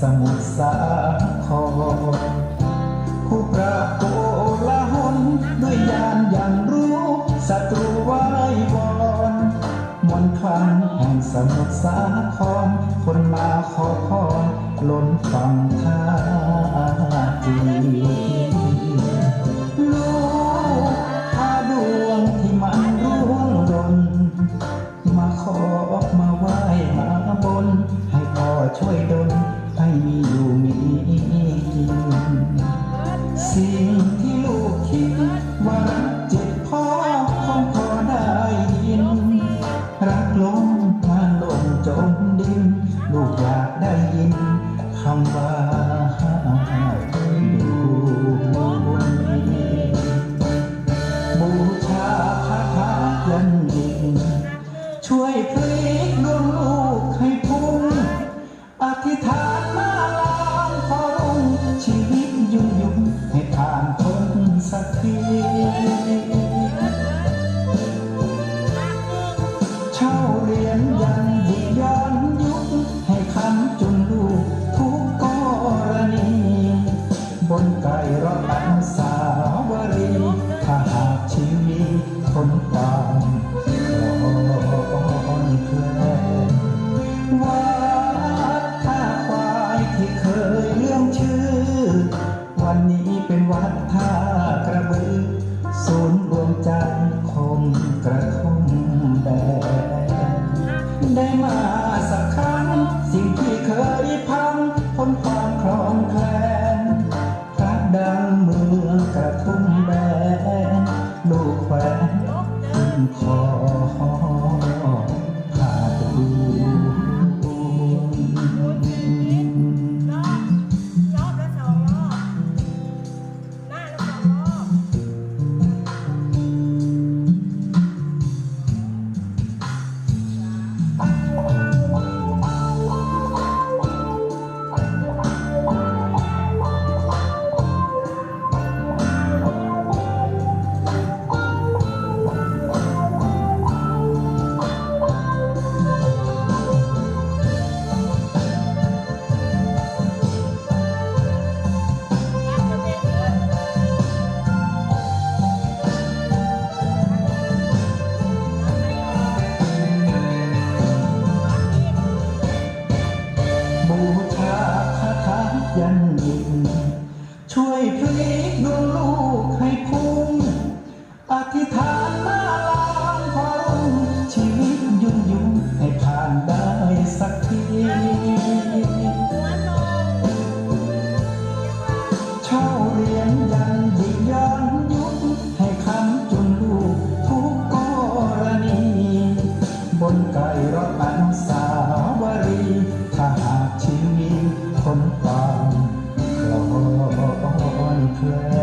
สมุทรสาครคู่ปราบโกลาหนด้วยยานอย่างรู้ศัตรูไว้วอนมนคลังแห่งสมุทรสาครคนมาขอพรล้นฟังท่าจีลูกพาดวงที่มันร่วงรนมาขอมาไหว้มาบน ให้พ่อช่วยดล ให้อยู่มีกินสิ่งที่ลูกคิดว่า life. มปานคลองแคลนพักดังเมืองกระทุ่มแบนลูกแฝงขึ้นคอ love.